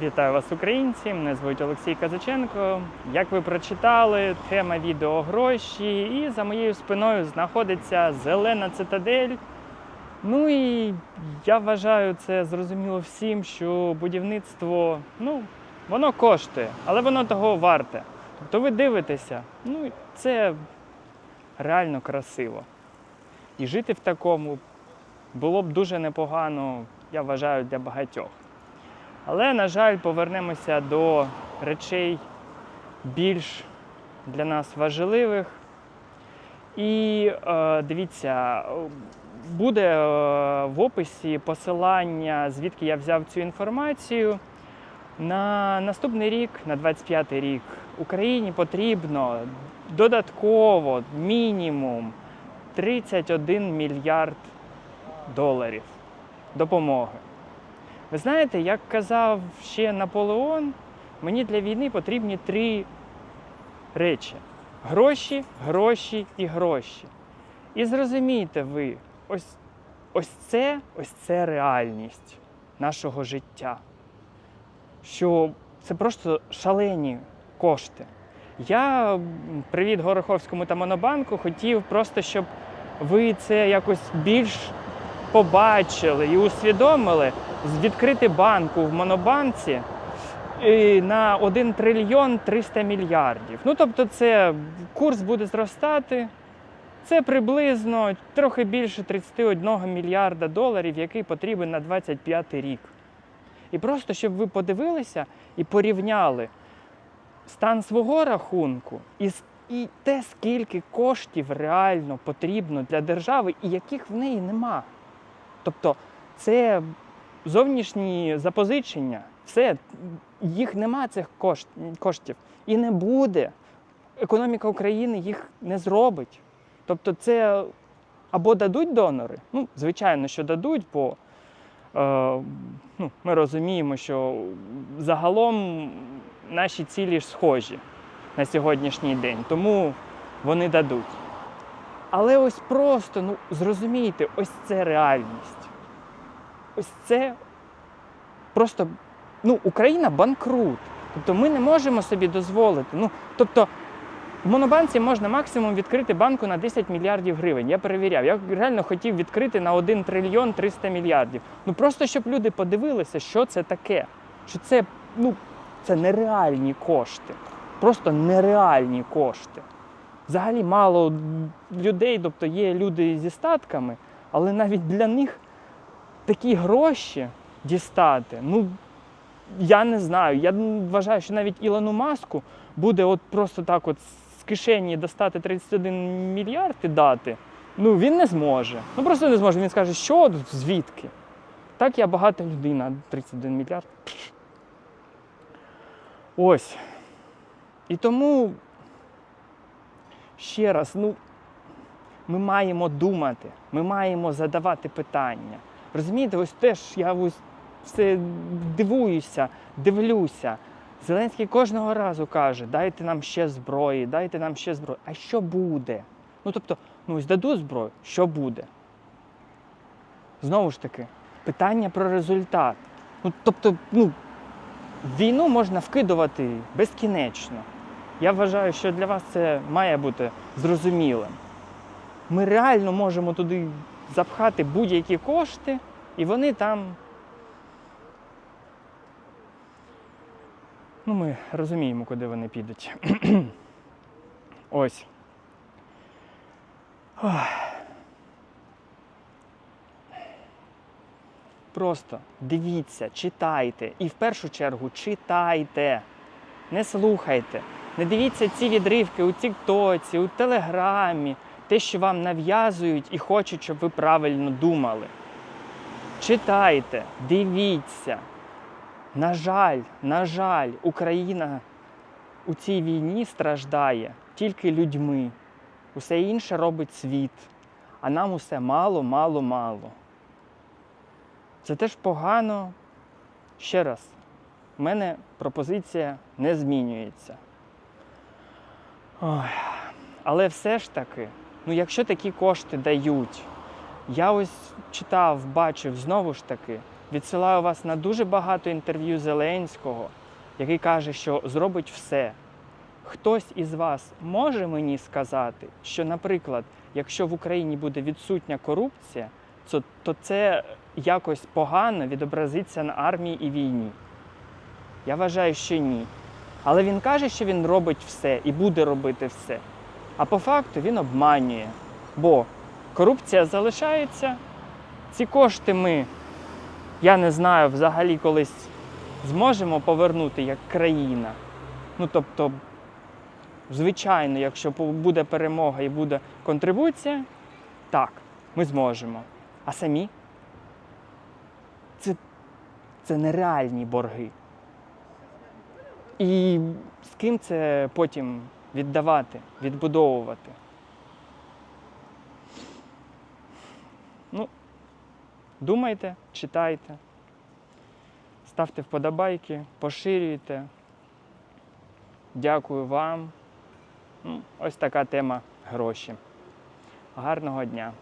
Вітаю вас, українці! Мене звуть Олексій Казаченко. Як ви прочитали, тема відео гроші, і за моєю спиною знаходиться зелена цитадель. Ну і я вважаю це зрозуміло всім, що будівництво, ну, воно коштує, але воно того варте. Тобто ви дивитеся, ну це реально красиво. І жити в такому було б дуже непогано, я вважаю, для багатьох. Але, на жаль, повернемося до речей більш для нас важливих. І е, дивіться, буде е, в описі посилання, звідки я взяв цю інформацію. На наступний рік, на 25 рік, Україні потрібно додатково мінімум 31 мільярд доларів допомоги. Ви знаєте, як казав ще Наполеон, мені для війни потрібні три речі: гроші, гроші і гроші. І зрозумійте ви, ось, ось це, ось це реальність нашого життя. Що це просто шалені кошти. Я, привіт Гороховському та Монобанку, хотів просто, щоб ви це якось більш побачили і усвідомили, відкрити банку в монобанці на 1 трильйон 300 мільярдів. Ну тобто, це курс буде зростати. Це приблизно трохи більше 31 мільярда доларів, який потрібен на 25 рік. І просто щоб ви подивилися і порівняли стан свого рахунку і, і те, скільки коштів реально потрібно для держави, і яких в неї нема. Тобто це зовнішні запозичення, все, їх нема цих кошт, коштів. І не буде. Економіка України їх не зробить. Тобто, це або дадуть донори, ну, звичайно, що дадуть, бо е, ну, ми розуміємо, що загалом наші цілі ж схожі на сьогоднішній день, тому вони дадуть. Але ось просто, ну зрозумійте, ось це реальність. Ось це просто ну, Україна банкрут. Тобто ми не можемо собі дозволити. Ну, тобто, в монобанці можна максимум відкрити банку на 10 мільярдів гривень. Я перевіряв. Я реально хотів відкрити на 1 трильйон 300 мільярдів. Ну просто щоб люди подивилися, що це таке. Що це, ну, це нереальні кошти. Просто нереальні кошти. Взагалі мало людей, тобто є люди зі статками, але навіть для них такі гроші дістати, ну я не знаю. Я вважаю, що навіть Ілону Маску буде от просто так от з кишені достати 31 мільярд і дати. Ну він не зможе. Ну просто не зможе. Він скаже, що звідки? Так я багата людина, 31 мільярд. Ось. І тому ще раз, ну, ми маємо думати, ми маємо задавати питання. Розумієте, ось теж я ось все дивуюся, дивлюся. Зеленський кожного разу каже: дайте нам ще зброї, дайте нам ще зброї. А що буде? Ну тобто, ну ось дадуть зброю, що буде? Знову ж таки, питання про результат. Ну, тобто, ну, війну можна вкидувати безкінечно. Я вважаю, що для вас це має бути зрозумілим. Ми реально можемо туди запхати будь-які кошти, і вони там. Ну, ми розуміємо, куди вони підуть. Ось. Ох. Просто дивіться, читайте. І в першу чергу читайте. Не слухайте. Не дивіться ці відривки у Тіктоці, у Телеграмі, те, що вам нав'язують і хочуть, щоб ви правильно думали. Читайте, дивіться. На жаль, на жаль, Україна у цій війні страждає тільки людьми. Усе інше робить світ, а нам усе мало, мало, мало. Це теж погано. Ще раз, в мене пропозиція не змінюється. Ой. Але все ж таки, ну якщо такі кошти дають, я ось читав, бачив знову ж таки, Відсилаю вас на дуже багато інтерв'ю Зеленського, який каже, що зробить все. Хтось із вас може мені сказати, що, наприклад, якщо в Україні буде відсутня корупція, то, то це якось погано відобразиться на армії і війні? Я вважаю, що ні. Але він каже, що він робить все і буде робити все. А по факту він обманює. Бо корупція залишається, ці кошти ми, я не знаю, взагалі колись зможемо повернути як країна. Ну тобто, звичайно, якщо буде перемога і буде контрибуція, так, ми зможемо. А самі це, це нереальні борги. І з ким це потім віддавати, відбудовувати? Ну, думайте, читайте, ставте вподобайки, поширюйте. Дякую вам. Ну, ось така тема гроші. Гарного дня!